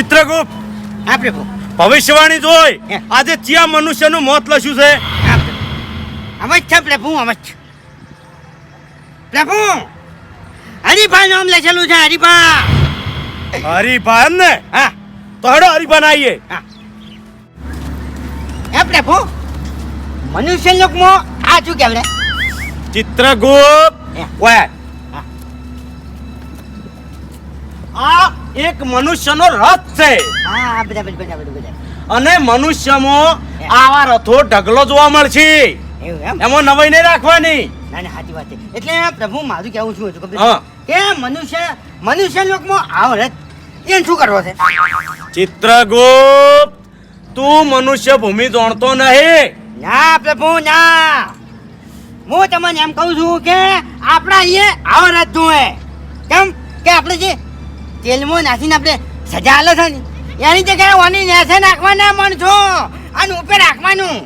ચિત્રગુપ્ત હા પ્રભુ. ભવિષ્યવાણી જોઈ. આજે ચિયા મનુષ્યનું મોત લખ્યું છે. હા પ્રભુ. છે પ્રભુ હરિભા નામ લખેલું છે હરિભા હરિભા એમ ને? હા. તો હડો હરિભા આવીએ. હે. પ્રભુ મનુષ્ય લોકમાં આ શું કેવડે ચિત્રગુપ્ત. ઓય આ એક મનુષ્યનો રથ છે. હા બધા બધા બધા બધા બધા. અને મનુષ્યમાં આવા રથો ઢગલો જોવા મળશે. એમ? નવાઈ નહીં રાખવાની. ના ના સાચી વાત છે. એટલે પ્રભુ મારું કેવું શું હતું. છે? કે મનુષ્ય મનુષ્ય લોકમાં આવો રથ. એને શું કરવો છે? ચિત્રગુપ્ત તું મનુષ્ય ભૂમિ જાણતો નહીં. ના પ્રભુ ના. હું તમને એમ કહું છું કે આપણા અહીંયા આવો રથ જોવે. કેમ? કે આપણે જે તેલમાં નાખીને આપણે સજા આલે છે ને. એની જગ્યાએ ઓની નેસે નાખવાના માણસો અને ઉપર રાખવાનું.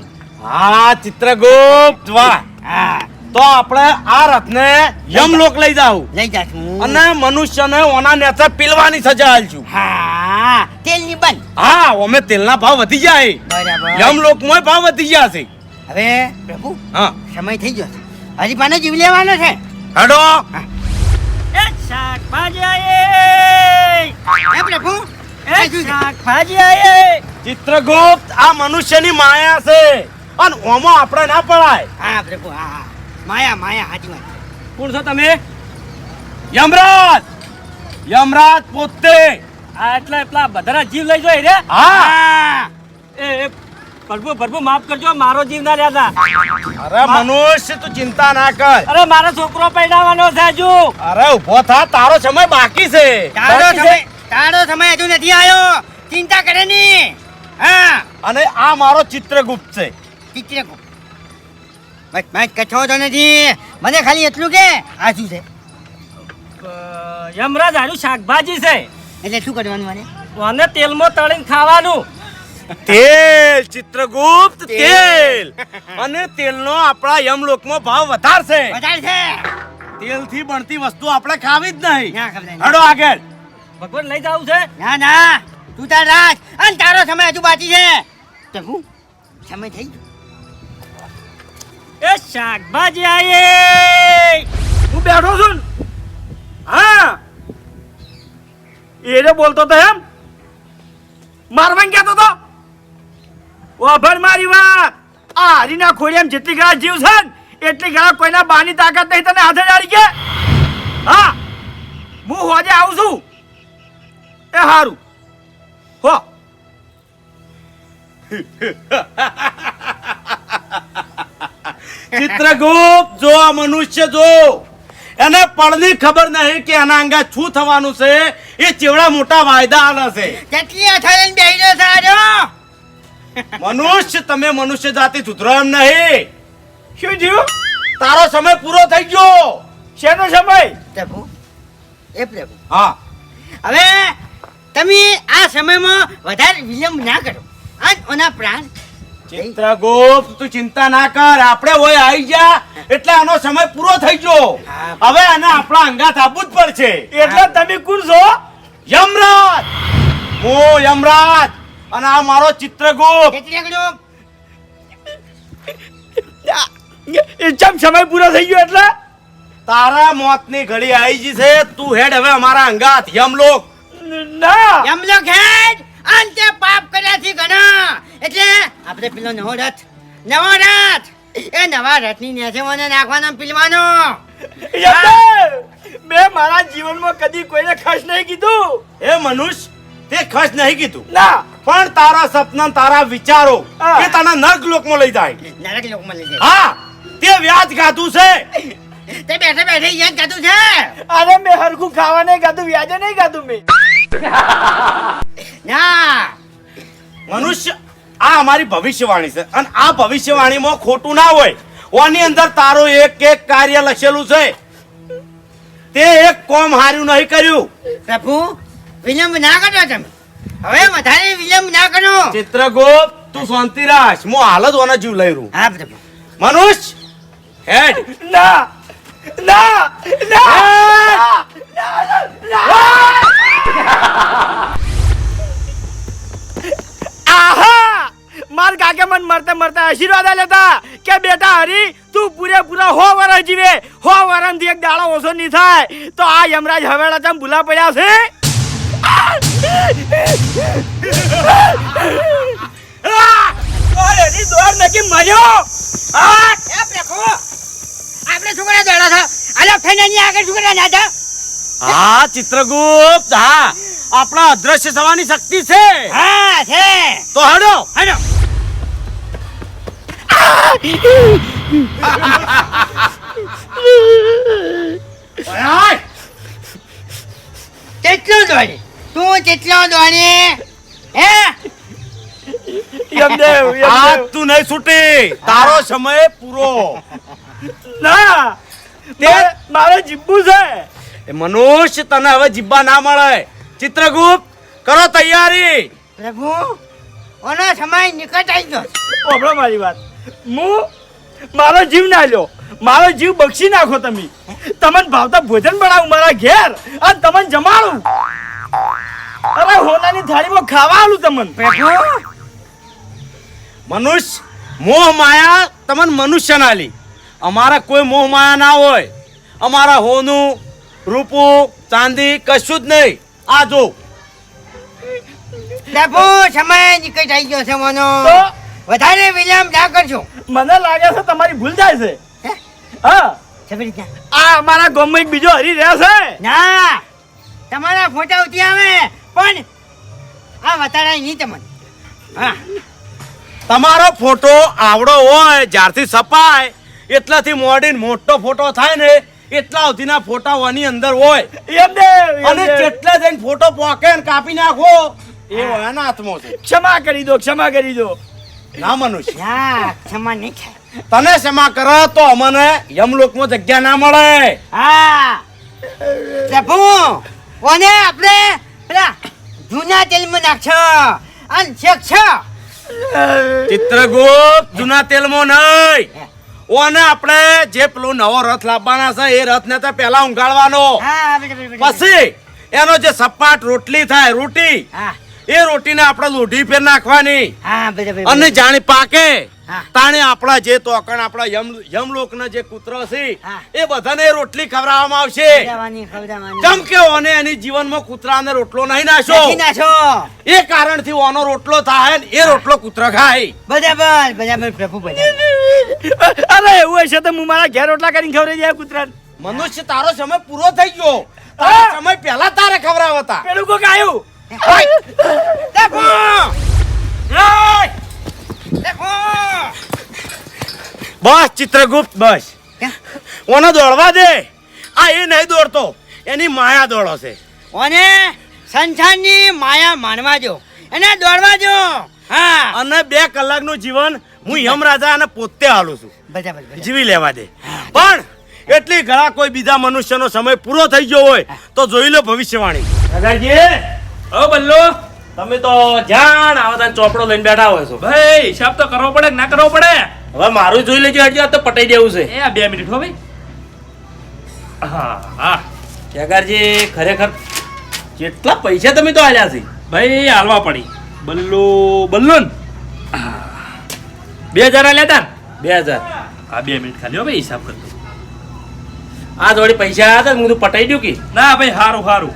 હા ચિત્રગુપ્ત વાહ. હા. તો આપણે આ રથને યમલોક લઈ જાવ લઈ જાશું. અને મનુષ્યને ઓના નેચે પીલવાની સજા આલશું. હા તેલની બંધ. હા અમે તેલના ભાવ વધી જાય બરાબર. યમલોકમાં ભાવ વધી ગયા છે. હવે પ્રભુ હા. સમય થઈ ગયો છે. હજી પાને જીવ લેવાનો છે. હડો. શાકભાજી આયે. પ્રભુ એ શાકભાજી આયે. ચિત્રગુપ્ત આ મનુષ્યની માયા છે. અને ઓમો આપણે ના પડાય. હા પ્રભુ હા માયા માયા હાજી વાત. કોણ છો તમે? યમરાજ. યમરાજ પોતે. આ એટલે એટલા બધા જીવ લઈ જોઈ રે હા. પ્રભુ પ્રભુ માફ કરજો મારો જીવ ના રહ્યા અરે મનુષ્ય તું ચિંતા ના કર. અરે મારો છોકરો પૈડાવાનો છે હજુ. અરે ઊભો થા તારો સમય બાકી છે. તારો સમય તારો સમય હજુ નથી આવ્યો. ચિંતા કરે ની હા. અને આ મારો ચિત્રગુપ્ત છે. ચિત્રગુપ્ત. બસ બસ કચ્છો તો નથી. મને ખાલી એટલું કે આ શું છે. યમરાજ આનું શાકભાજી છે. એટલે શું કરવાનું મને અને તેલમાં તળીને ખાવાનું. તેલ ચિત્રગુપ્ત તેલ. અને તેલનો આપણા યમલોકમાં ભાવ વધારશે. વધારશે. છે તેલથી બનતી વસ્તુ આપણે ખાવી જ નહીં. હડો આગળ. ભગવાન લઈ જાવ છે? ના ના. તું તાર રાજ અને તારો સમય હજુ બાકી છે. પ્રભુ સમય થઈ ગયો. એ શાકભાજી આયે. હું બેઠો છું હા. એ બોલતો તો એમ. મારવાન ગયા તો. ઓભર મારી વાત. આ હરીના ખોડિયામ જેટલી ગાળા જીવ છે ને, એટલી ગાળા કોઈના બાની તાકાત નહીં તને હાથે ડાળી કે? હા હું હોજે આવું છું. એ હારું. હો. ચિત્રગુપ્ત જો આ મનુષ્ય જો એને પડની ખબર નહીં કે એના અંગા શું થવાનું છે એ ચેવડા મોટા વાયદા આના છે. કેટલી અથડાઈને બેહી રહ્યો છે આજો મનુષ્ય તમે મનુષ્ય જાતિ સુધરો એમ નહીં. શું જીવ તારો સમય પૂરો થઈ ગયો. શેનો સમય? પ્રભુ એ પ્રભુ. હા. હવે તમે આ સમયમાં વધારે વિલંબ ના કરો. અને ઓના પ્રાણ. ચિત્રગુપ્ત તું ચિંતા ના કર. આપણે હોય આવી જા એટલે આનો સમય પૂરો થઈ ગયો. હવે આને આપણા અંગાત આપવું જ પડશે. એટલે તમે કોણ છો? યમરાજ. હું યમરાજ. અને આ મારો ચિત્રગુપ્ત. ચિત્રગુપ્ત ચમ સમય પૂરો થઈ ગયો એટલે? તારા મોતની ઘડી આવી ગઈ છે તું હેડ હવે અમારા અંગાત યમલોક. ના. યમલોક હેડ અંતે પાપ કર્યાથી ઘણા. એટલે આપણે પેલો નવો રથ નવો રથ. એ નવા રથની નેસે મને નાખવાનો પીલવાનો. મેં મારા જીવનમાં કદી કોઈને ખર્ચ નહીં કીધું. એ મનુષ્ય તે ખર્ચ નહીં કીધું. ના. પણ તારા સપના તારા વિચારો કે તને નર્ક લોકમાં લઈ જાય. નરક લોકમાં લઈ જાય. હા તે વ્યાજ ગાતું છે. તે બેઠે બેઠે યાદ કાઢું છે. અરે મેં હરખું ખાવા નહીં ખાધું વ્યાજે નહીં ખાધું મેં. ના. મનુષ્ય આ અમારી ભવિષ્યવાણી છે. અને આ ભવિષ્યવાણીમાં ખોટું ના હોય. ઓની અંદર તારું એક એક કાર્ય લખેલું છે. તે એક કોમ હાર્યું નહીં કર્યું. પ્રભુ વિલંબ ના કરો તમે. હવે વધારે વિલંબ ના કરો. ચિત્રગુપ્ત તું શાંતિ રાખ. હું હાલ જ ઓના જીવ લઈ રહ્યું હા પ્રભુ મનુષ હેડ. ના ના હેડ! માર કાકે મન મરતા મરતા આશીર્વાદ લેતા કે બેટા હરી તું પૂરેપૂરા હો વરસ જીવે. હો વરસથી એક દાડો ઓછો નહીં થાય. તો આ યમરાજ હવેળા તમ ભૂલા પડ્યા છે? એની દોડ નક્કી મર્યો! એ આપણે છોકરા દોડો આલો થઈને આગળ છોકરા ના હતા. હા ચિત્રગુપ્ત હા. આપણા અદ્રશ્ય થવાની શક્તિ છે. હા છે. તો હડો. હડો. કેટલું કેટલો દોડી તું કેટલો દોણી? હે? યમદેવ યમદેવ તું નહીં છૂટી. તારો સમય પૂરો. ના. તે મારે જીબ્બુ છે. એ મનુષ્ય તને હવે જીબ્બા ના મળે. ચિત્રગુપ્ત કરો તૈયારી. પ્રભુ ઓનો સમય નિકટ આવી ગયો. ઓબળો મારી વાત. હું મારો જીવ ના લ્યો. મારો જીવ બક્ષી નાખો તમે. તમને ભાવતા ભોજન બનાવું મારા ઘેર અને તમને જમાડું. અરે હોનાની થાળીમાં ખાવા આલું તમને મનુષ્ય મોહ માયા તમને મનુષ્ય ના લી. અમારા કોઈ મોહ માયા ના હોય. અમારા હોનું રૂપું ચાંદી કશું જ નહીં. આ જો. પ્રભુ સમય નીકળી આવી ગયો છે મનો. વધારે વિલંબ ના કરજો. મને લાગે છે તમારી ભૂલ થાય છે. હા? આ અમારા ગામમાં એક બીજો હરી રહ્યા છે. ના. તમારા ફોટા ઉતી આવે પણ આ વતાડાય નહીં તમને. હા. તમારો ફોટો આવડો હોય જ્યારથી સપાય એટલાથી મોડીને મોટો ફોટો થાય ને એટલા સુધીના ફોટા ઓની અંદર હોય. અને જેટલા જઈને ફોટો પોકે ને કાપી નાખો એ એના હાથમાં છે. ક્ષમા કરી દો ક્ષમા કરી દો. ના મનુષ્ય. ક્ષમા નહીં થાય. તને ક્ષમા કરો તો અમને યમલોકમાં જગ્યા ના મળે. હા. પ્રભુ કોને આપણે? પેલા જૂના તેલમાં નાખશો. અને શેકશો. ચિત્રગુપ્ત જૂના તેલમાં નહીં. ઓને આપણે જે પેલો નવો રથ લાવવાના છે એ રથને તો પહેલા ઊંઘાડવાનો. હા બરાબર, બરાબર. પછી એનો જે સપાટ રોટલી થાય રોટી એ રોટીને આપણે લોઢી ફેર નાખવાની. અને જાણી પાકે. તાણે આપણા જે તોકણ આપણા યમ યમલોકના જે કૂતરો છે એ બધાને રોટલી ખવડાવવામાં આવશે. ખવડાવવાની. કે ઓને એની જીવનમાં કૂતરાને રોટલો નહીં નાશો? એ કારણથી ઓનો રોટલો થાય ને એ રોટલો કૂતરો ખાય. બરાબર બરાબર પ્રભુ અરે એવું હશે તો હું મારા ઘેર રોટલા કરીને ખવડાવી જાય કૂતરા મનુષ્ય તારો સમય પૂરો થઈ ગયો. તારો હા. સમય પહેલા તારે ખવડાવતા. પેલું કોક આવ્યું બસ ચિત્રગુપ્ત બસ. ઓને દોડવા દે. આ એ નહીં દોડતો એની માયા દોડો છે. ઓને સંસારની માયા માનવા જો એને દોડવા જો હા. અને બે કલાકનું જીવન હું યમરાજા અને પોતે હાલું છું. જીવી લેવા દે. પણ એટલી ઘણા કોઈ બીજા મનુષ્યનો સમય પૂરો થઈ ગયો હોય તો જોઈ લો ભવિષ્યવાણી. દાદાજી ઓ બલ્લો. તમે તો જાણ આવતા ચોપડો લઈને બેઠા હોય છો. ભાઈ હિસાબ તો કરવો પડે કે ના કરવો પડે? હવે મારું જોઈ લેજો હજી તો પટાઈ દેવું છે. એ બે મિનિટ હો ભાઈ. હા હા. કેગારજી ખરેખર કેટલા પૈસા તમે તો આલ્યા છે. ભાઈ હાલવા પડી. બલ્લો બલ્લો ને? બે હજાર આલ્યા તા બે હજાર. હા બે મિનિટ ખાલી હો ભાઈ હિસાબ કરતો આ જોડી પૈસા આવ્યા હતા હું તો પટાઈ દઉં કે? ના ભાઈ સારું સારું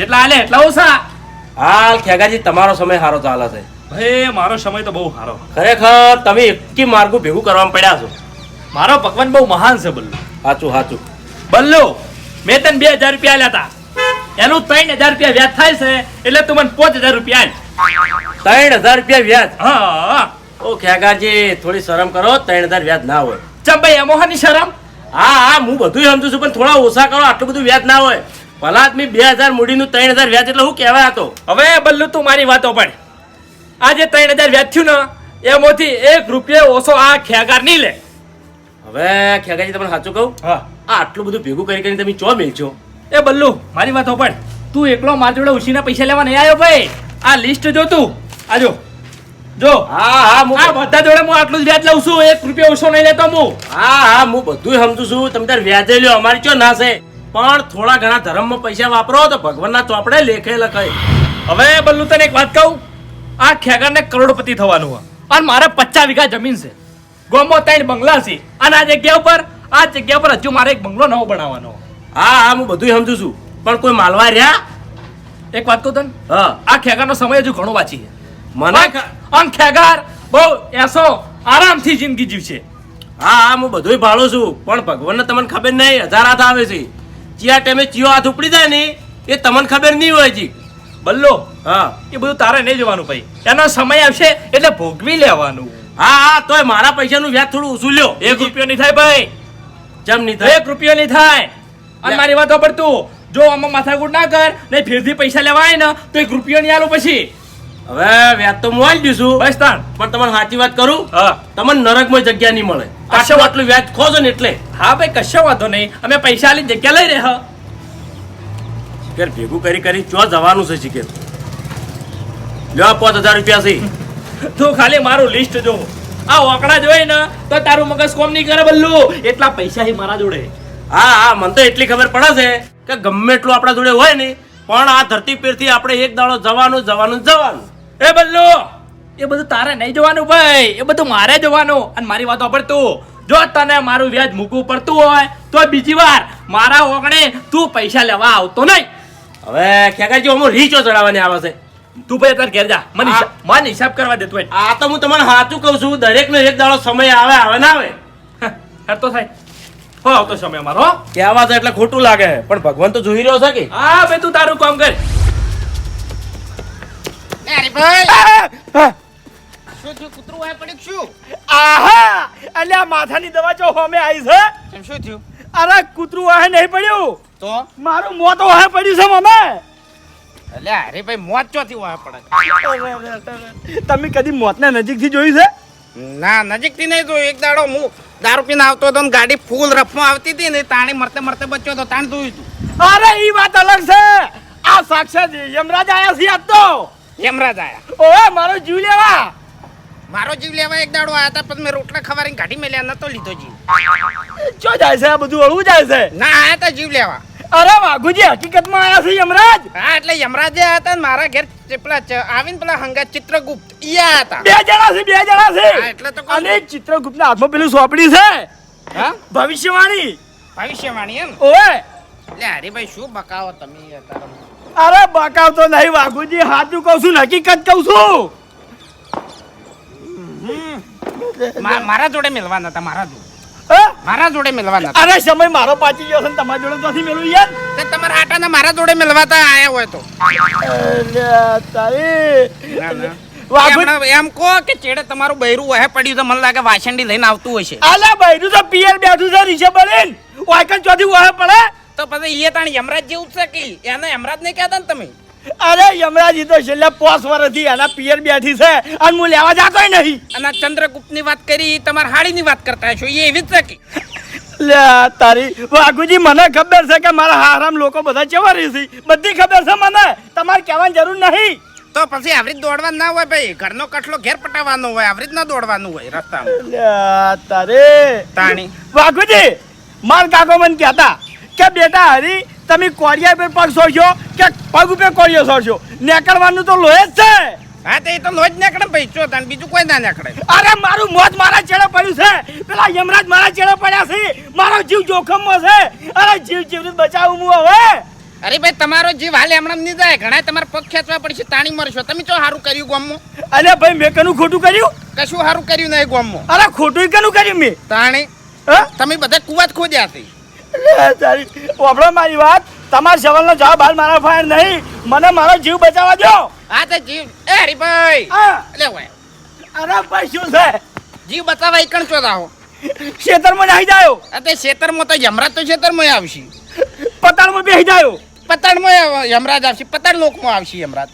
જેટલા આલે એટલા ઓછા. હાલ ખેગાજી તમારો સમય સારો ચાલે છે. ભાઈ મારો સમય તો બહુ સારો ખરેખર તમે એકી માર્ગ ભેગું કરવામાં પડ્યા છો. મારો ભગવાન બહુ મહાન છે બલ્લો. સાચું સાચું બલ્લો મેં તને બે હજાર રૂપિયા લેતા તા. એનું ત્રણ હજાર રૂપિયા વ્યાજ થાય છે એટલે તું મને પાંચ હજાર રૂપિયા ત્રણ હજાર રૂપિયા વ્યાજ? હા. હા ઓ ખેગાજી થોડી શરમ કરો ત્રણ હજાર વ્યાજ ના હોય. ચમ ભાઈ એમોહાની શરમ? હા હા હું બધું સમજુ છું પણ થોડા ઓછા કરો આટલું બધું વ્યાજ ના હોય. ભલા આદમી બે હજાર મૂડીનું ત્રણ હજાર વ્યાજ એટલે હું કહેવાય હતો હવે બલ્લુ તું મારી વાતો પણ આ જે ત્રણ હજાર વ્યાજ થયું ને એમાંથી એક રૂપિયો ઓછો આ ખેગાર નહીં લે. હવે ખેગાજી તમને સાચું કહું? હા. આટલું બધું ભેગું કરી કરીને તમે ચો મેલશો એ બલ્લુ મારી વાતો પણ તું એકલો માર જોડે ઉછીના પૈસા લેવા નહીં આવ્યો ભાઈ. આ લિસ્ટ જો તું. આ જો. જો. હા હા હું આ બધા જોડે હું આટલું જ વ્યાજ લઉં છું. એક રૂપિયો ઓછો નહીં લેતો હું. હા હા હું બધું સમજુ છું. તમે તાર વ્યાજે લ્યો અમારી ચો ના છે? પણ થોડા ઘણા ધર્મમાં પૈસા વાપરો તો ભગવાનના ચોપડે લેખે લખાય. હવે બલ્લુ તને એક વાત કહું? આ ખેગરને કરોડપતિ થવાનું હોય. અને મારે પચાસ વીઘા જમીન છે. ગોમો ત્રણ બંગલા છે. અને આ જગ્યા ઉપર આ જગ્યા ઉપર હજુ મારે એક બંગલો નવો બનાવવાનો હા હા હું બધું સમજુ છું. પણ કોઈ માલવા રહ્યા? એક વાત કહું તને? હા. આ ખેગારનો સમય હજુ ઘણો બાકી છે. મને અને ખેગાર બહુ એસો આરામથી જિંદગી જીવશે. હા હા હું બધુંય ભાળું છું. પણ ભગવાનને તમને ખબર નહીં હજાર હાથ આવે છે. ચિયા ટાઈમે ચિયો હાથ ઉપડી જાય ને એ તમને ખબર નહીં હોય જી બલ્લો હા. એ બધું તારે નહીં જોવાનું ભાઈ. એનો સમય આવશે એટલે ભોગવી લેવાનું. હા હા તોય મારા પૈસાનું વ્યાજ થોડું ઓછું લ્યો. એક રૂપિયો નહીં થાય ભાઈ. જેમ નહીં થાય. એક રૂપિયો નહીં થાય. અને મારી વાત પડતું જો આમાં માથાકૂટ ના કર ને ફેરથી પૈસા લેવાય ને તો એક રૂપિયો નહીં આલો પછી. હવે વ્યાજ તો આલી દઈશું બસ તાણ. પણ તમારે સાચી વાત કરું? હા. તમને નરકમાં જગ્યા નહીં મળે. કશો આટલું વ્યાજ ખો છો ને એટલે. હા ભાઈ કશો વાંધો નહીં. અમે પૈસા આલી જગ્યા લઈ રહ્યા. ઘેર ભેગું કરી કરી ચો જવાનું છે શિખર લ્યો પાંચ હજાર રૂપિયા છે. તું ખાલી મારું લિસ્ટ જો. આ ઓકડા જોઈ ને તો તારું મગજ કોમ નહીં કરે બલ્લુ. એટલા પૈસા હી મારા જોડે. હા હા મને તો એટલી ખબર પડે છે કે ગમે એટલું આપણા જોડે હોય ને પણ આ ધરતી પરથી આપણે એક દાડો જવાનું જવાનું જવાનું. એ બલ્લુ! એ બધું તારે નહીં જોવાનું ભાઈ. એ બધું મારે જોવાનું. અને મારી વાત તું. જો તને મારું વ્યાજ મૂકવું પડતું હોય તો બીજી વાર મારા ઓગણે તું પૈસા લેવા આવતો નહીં. હવે ખેગાજી હું રીચો ચડાવવાની આવે છે. તું ભાઈ અત્યારે ઘેર જા. મને મને હિસાબ કરવા દે તું આ તો હું તમને સાચું કહું છું દરેક નો એક દાડો સમય આવે આવે ના આવે. હર તો થાય. હો આવતો સમય મારો કહેવા એટલે ખોટું લાગે પણ ભગવાન તો જોઈ રહ્યો છે કે? હા ભાઈ તું તારું કામ કર. માથાની દવા જો અમે આવી છે શું થયું? અરે કૂતરું વાહે નહીં પડ્યું. તો? મારું મોત વાહે પડ્યું છે મમે. એટલે હરીભાઈ મોત ચોથી વાય પડે? તમે કદી મોતને નજીકથી જોયું છે? ના નજીકથી નહીં જોયું. એક દાડો હું દારૂ પીને આવતો હતો ને ગાડી ફૂલ રફમાં આવતી હતી ને તાણે મરતે મરતે બચ્યો તો તાણી જોયું તું. અરે ઈ વાત અલગ છે. આ સાક્ષાત યમરાજ આયા છે આજ તો. યમરાજ આયા. ઓએ મારો જીવ લેવા. મારો જીવ લેવા એક દાડો આયા હતા પછી મેં રોટલા ખવારીને કાઢી મેલ્યા નતો લીધો જીવ. ચો જાય છે આ બધું અળવું જાય છે. ના આયા તા જીવ લેવા. અરે વાઘુજી હકીકતમાં આયા છે યમરાજ? હા એટલે યમરાજે આયા હતા ને મારા ઘેર ચે- પેલા આવીને પેલા હંગા ચિત્રગુપ્ત ઈયા હતા બે જણા છે બે જણા છે. એટલે તો અને ચિત્રગુપ્ત ના હાથમાં પેલું સોપડી છે. હા? ભવિષ્યવાણી. ભવિષ્યવાણી એમ? ઓએ એટલે હરીભાઈ શું બકાવો તમે અત્યારે? અરે બકાવ તો નહીં વાઘુજી સાચું કહું છું હકીકત કહું છું. મારા જોડે મેળવાના હતા મારા જોડે. મારા જોડે મેળવાના હતા. અરે સમય મારો પાછી ગયો છે તમારા જોડે નથી મેળવું યાર. તે તમારા આટાના મારા જોડે મેળવાતા આયા હોય તો. તારી. એમ કહો કે ચેડે તમારું બૈરું વહે પડ્યું તો મને લાગે વાસંડી લઈને આવતું હશે. આલા બૈરું તો પિયર બેઠું છે રિષભ બલીન વાયકન ચોથી વહે પડે. તો પછી એ તાણ યમરાજ જેવું છે કે એને યમરાજ નહીં કહેતા ને તમે? અરે યમરાજી તો છેલ્લા પોસ વર્ષથી એના પિયર બેઠી છે અને હું લેવા જાતો નહીં. અને ચંદ્રગુપ્તની વાત કરી તમારા હાડી ની વાત કરતા છો એ એવી જ છે કે? લે તારી વાઘુજી મને ખબર છે કે મારા હારામ લોકો બધા ચેવા રહી છે? બધી ખબર છે મને. તમારે કહેવાની જરૂર નહીં. તો પછી આવી દોડવા ના હોય ભાઈ ઘરનો કટલો ઘેર પટાવવાનો હોય આવી રીતના દોડવાનું હોય રસ્તામાં. લે તારે. તાણી. વાઘુજી માર કાકો મને કહેતા કે બેટા હરી? તમે કોરિયા પર પગ સોજો કે પગ ઉપર કોરિયો સોજો નેકડવાનું તો લોહે જ છે. હા તો એ તો લોજ નીકળે ભાઈ. ચો તને બીજું કોઈ ના નીકળે? અરે મારું મોત મારા ચેડે પડ્યું છે. પેલા યમરાજ મારા ચેડે પડ્યા છે. મારો જીવ જોખમમાં છે. અરે જીવ જીવનું બચાવું હું હવે. અરે ભાઈ તમારો જીવ હાલે હમણાં નહીં જાય. ઘણા તમારે પગ ખેંચવા પડશે તાણી મરશો. તમે ચો સારું કર્યું ગામમાં? અરે ભાઈ મેં કનું ખોટું કર્યું? કશું સારું કર્યું નહીં ગામમાં. અરે ખોટું કનું કર્યું મેં? તાણી તમે બધા કુવાત ખોદ્યા હતી વાપરો મારી વાત. તમારા સવાલનો જવાબ હાલ મારા ફાયર નહીં. મને મારો જીવ બચાવવા દો હા તો જીવ. એ હરીભાઈ. લે ભાઈ અરે ભાઈ શું છે? જીવ બતાવવા ઈકણ ચો દાહો ખેતરમાં નાહી જાયો. આ તે ખેતરમાં તો યમરાજ તો ખેતરમાં આવશે. પતાળમાં બેહી જાયો. પતાડમાં યમરાજ આવશે. પતાડ લોકમાં આવશે યમરાજ.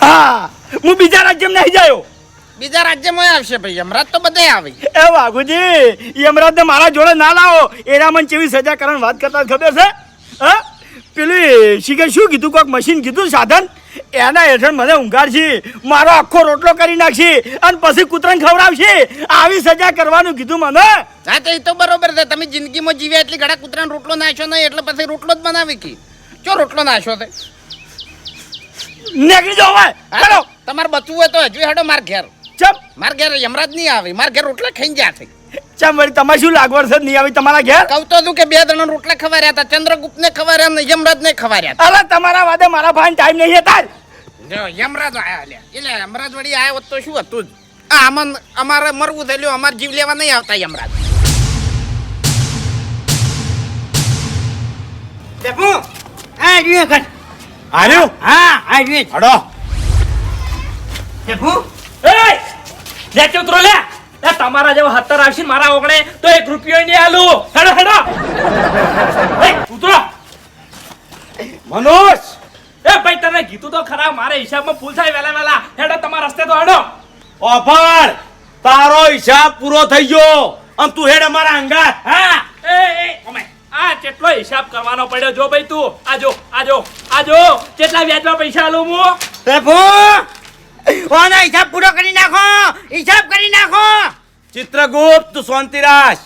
હા. હું બીજા રાજ્યમાં નાહી જાયો. બીજા રાજ્યમાં આવશે ભાઈ યમરાજ તો બધે આવી. એ વાઘુજી યમરાજ ને મારા જોડે ના લાવો. એના મને કેવી સજા કરવાની વાત કરતા ખબર છે? હા? પેલી શીખે શું કીધું? કોઈક મશીન કીધું સાધન? એના હેઠળ મને ઊંઘાડશે. મારો આખો રોટલો કરી નાખશે. અને પછી કૂતરાને ખવડાવશે. આવી સજા કરવાનું કીધું મને. હા તો એ તો બરોબર છે. તમે જિંદગીમાં જીવ્યા એટલી ઘડા કૂતરાને રોટલો નાખ્યો નહીં એટલે પછી રોટલો જ બનાવી કે? ચો રોટલો નાખ્યો તે? નીકળી જાવ હવે. હા, તમારે બચવું હોય તો હજુ હેડો માર ઘેર. ચમ માર ઘેર યમરાજ નહીં આવે માર ઘેર રોટલા ખાઈ ગયા થઈ ચમ વળી તમારે શું લાગવડ છે? નહીં આવી તમારા ઘેર? કહું તો હતું કે બે જણા રોટલા ખવાર્યા હતા ચંદ્રગુપ્ત ને ખવાર્યા ને યમરાજ ને ખવાર્યા અરે તમારા વાદે મારા ભાઈ ટાઈમ નહીં હતા યમરાજ આયા લ્યા. એટલે યમરાજ વળી આવ્યો તો શું હતું જ? આ આમાં અમારે મરવું થયેલું અમારે જીવ લેવા નહીં આવતા યમરાજ. પ્રભુ આ રહ્યું ઘર આર્યું હા આ રહ્યું હડો. પ્રભુ એ ઉતરો લે. એ તમારા જેવા હત્તર આવશે ને મારા ઓગણે તો એક રૂપિયો નહીં આલું. હેડો હેડો. ઉતરો. મનોજ! એ ભાઈ તને કીધું તો ખરા મારે હિસાબમાં ભૂલ થાય વેલા વેલા હેડો તમારા રસ્તે તો હેડો. ઓફર! તારો હિસાબ પૂરો થઈ ગયો. અને તું હેડ અમારા અંગાત હા. એ એ ઓમે આ કેટલો હિસાબ કરવાનો પડ્યો જો ભાઈ તું. આજો આજો આ જો આ જો. કેટલા વ્યાજમાં પૈસા આલું હું? ઓનો હિસાબ પૂરો કરી નાખો. હિસાબ કરી નાખો. ચિત્રગુપ્ત તું શાંતિરાજ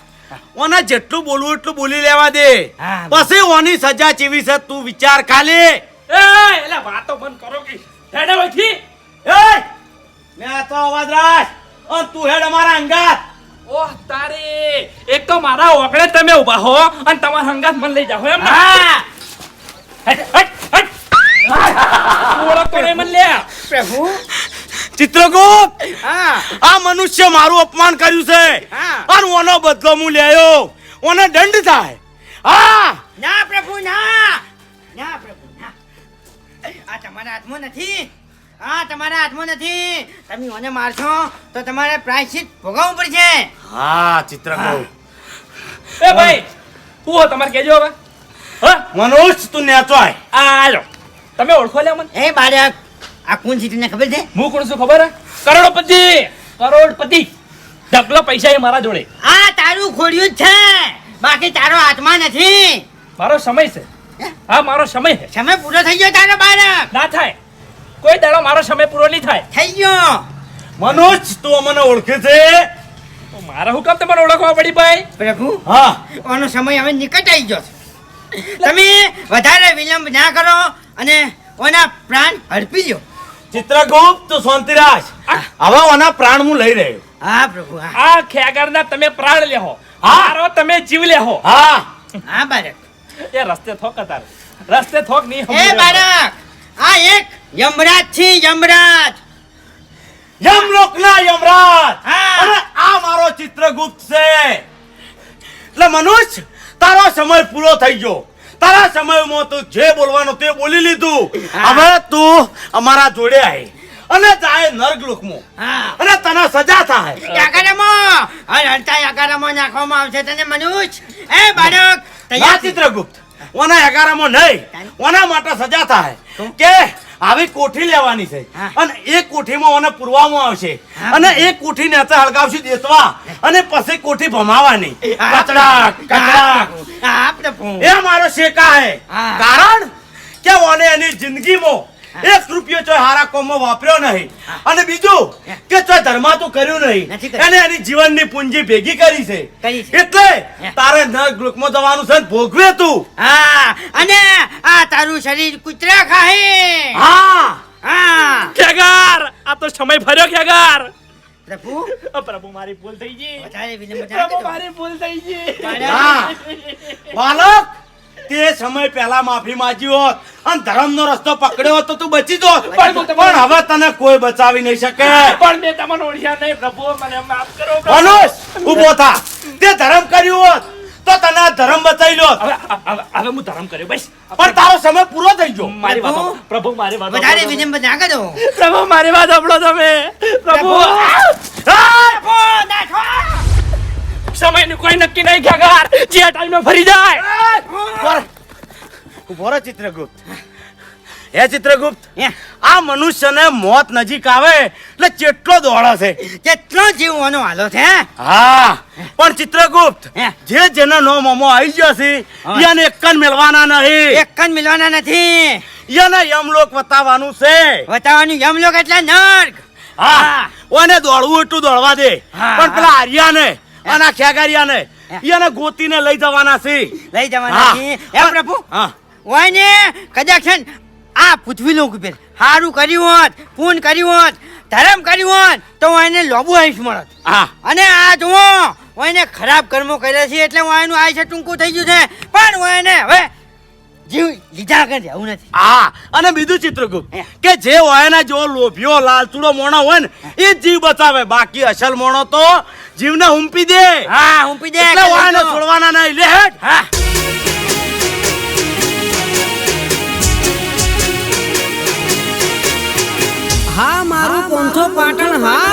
ઓને જેટલું બોલવું એટલું બોલી લેવા દે. પછી ઓની સજા ચીવી છે તું વિચાર ખાલી. એ એટલે વાતો બંધ કરો કે. હેડે ભાઈથી એ! મે આ તો અવાજ રાખ. અને તું હેડ અમારા અંગાત ઓહ તારે. એક તો મારા ઓગળે તમે ઊભા હો અને તમારા અંગાત મને લઈ જાઓ એમ હા. હટ, હટ, હટ. મને લે પ્રભુ ચિત્રગુપ્ત! હા. આ મનુષ્ય મારું અપમાન કર્યું છે. હા. અને ઓનો બદલો હું લેયો ઓને દંડ થાય. હા. ના પ્રભુ ના. ના પ્રભુ ના. આ તમારા હાથમાં નથી. આ તમારા હાથમાં નથી. તમે મને મારશો તો તમારે પ્રાયશ્ચિત ભોગવવું પડશે. હા ચિત્રગુપ્ત. એ ભાઈ હું તમારે કહેજો હવે. હા? મનોજ તું નેચોય આ આજો તમે ઓળખો લે મને? એ બાળક આ કોણ તને ખબર છે? હું કોણ છું ખબર? કરોડપતિ! કરોડપતિ! ઢગલો પૈસા એ મારા જોડે. આ તારું ખોડિયું જ છે. બાકી તારો હાથમાં નથી. મારો સમય છે. હે? હા મારો સમય છે. સમય પૂરો થઈ ગયો તારો બાળક. ના થાય. કોઈ દાડો મારો સમય પૂરો નહીં થાય. થઈ ગયો. મનોજ તું અમને ઓળખે છે? મારા મારે હું કામ તમારે ઓળખવા પડી ભાઈ. પ્રભુ હા. આનો સમય હવે નિકટ આવી ગયો છે. તમે વધારે વિલંબ ના કરો અને ઓના પ્રાણ હડપી લો ચિત્રગુપ્ત તું શાંતિરાજ હવે ઓના પ્રાણ હું લઈ રહ્યો. હા પ્રભુ હા. આ ખેગારના તમે પ્રાણ લેહો. હા. મારો તમે જીવ લેહો. હા. હા બાળક. એ રસ્તે થોક તારે રસ્તે થોક નહીં એ બાળક આ એક યમરાજ છે યમરાજ. યમલોકના યમરાજ. હા. અને આ મારો ચિત્રગુપ્ત છે. એટલે મનુષ્ય તારો સમય પૂરો થઈ ગયો. તારા સમયમાં તું જે બોલવાનું તે બોલી લીધું. હવે તું અમારા જોડે આવી અને જાય નર્ગલોકમાં હા. અને તને સજા થાય. યાકારામાં હર હરતા યાકારામાં નાખવામાં આવશે તને મનુજ. એ બાળક તૈયાર ચિત્રગુપ્ત ઓના એગારામાં નહીં. ઓના માટે સજા થાય. કે આવી કોઠી લેવાની છે. અને એ કોઠીમાં મને પૂરવામાં આવશે. અને એ કોઠી ને હળગાવશે દેતવા અને પછી કોઠી ભમાવાની. એ મારો શેકા હે. કારણ કે ઓને એની જિંદગીમાં એક રૂપિયો ચોય હારા કોમમાં વાપર્યો નહીં. અને બીજું કે ચોય ધર્માતું કર્યું નહીં. એને એની જીવનની પૂંજી ભેગી કરી છે. એટલે તારે નર્ગલોકમાં જવાનું છે ભોગવે તું. હા. અને આ તારું શરીર કૂતરા ખાહે. હા. હા. કેગાર આ તો સમય ફર્યો કેગાર પ્રભુ? પ્રભુ મારી ભૂલ થઈ ગઈ. ના પ્રભુ મારી ભૂલ થઈ ગઈ. બાળક, બાલક તે સમય પહેલા માફી માંગી હોત અને ધર્મનો રસ્તો પકડ્યો હોત તો તું બચી જો પણ હવે તને કોઈ બચાવી નહીં શકે. પણ મેં તમને ઓળખ્યા નહીં પ્રભુ મને માફ કરો પ્રભુ. મનુષ ઊભો થા. તે ધર્મ કર્યું હોત તો તને ધર્મ બચાવી લો હવે હું ધર્મ કર્યો બસ. પણ તારો સમય પૂરો થઈ ગયો. મારી વાત પ્રભુ, મારી વાત વધારે સાંભળો. ના કરો. પ્રભુ મારી વાત સાંભળો તમે. પ્રભુ. પ્રભુ. હા! પ્રભુ, નું કોઈ નક્કી નહીં ખેગાર જે ટાઈમે ફરી જાય. ઊભો રહે. ચિત્રગુપ્ત. હે ચિત્રગુપ્ત આ મનુષ્યને મોત નજીક આવે એટલે કેટલો દોડો છે? કેટલો જીવ ઓનો હાલો છે હા. પણ ચિત્રગુપ્ત જે જેનો નો મોમો આવી ગયો છે હા. એને એક જ મેળવાના નહીં એક જ મિલવાના નથી. એને યમલોક બતાવવાનું છે. બતાવવાનું યમલોક એટલે નર્ક. હા. ઓને દોડવું એટલું દોડવા દે. પણ પેલા આર્યા આર્યાને અને આ ખેગારિયાને એને ગોતીને લઈ જવાના છે. લઈ જવાના. છે. હે પ્રભુ? હા. ઓયને કદાચ છે ને આ પૃથ્વી લોક ઉપર સારું કર્યું હોત પૂન કર્યું હોત ધર્મ કર્યું હોત તો હું એને લોબુ આવીશ મળત. હા. અને આ જુઓ હું એને ખરાબ કર્મો કર્યા છે એટલે હું એનું આયુષ્ય ટૂંકું થઈ ગયું છે. પણ હું એને હવે જીવ લીધા વગર જવું નથી. હા અને બીજું ચિત્રગુપ્ત કે જે હોય ને જો લોભિયો લાલચુડો મોણો હોય ને એ જીવ બચાવે. બાકી અસલ મોણો તો જીવને હુંપી દે. હા હું પી દે એટલે વાયને છોડવાના નહીં. લે હેટ હા. હા મારું પોંથો પાટણ હા.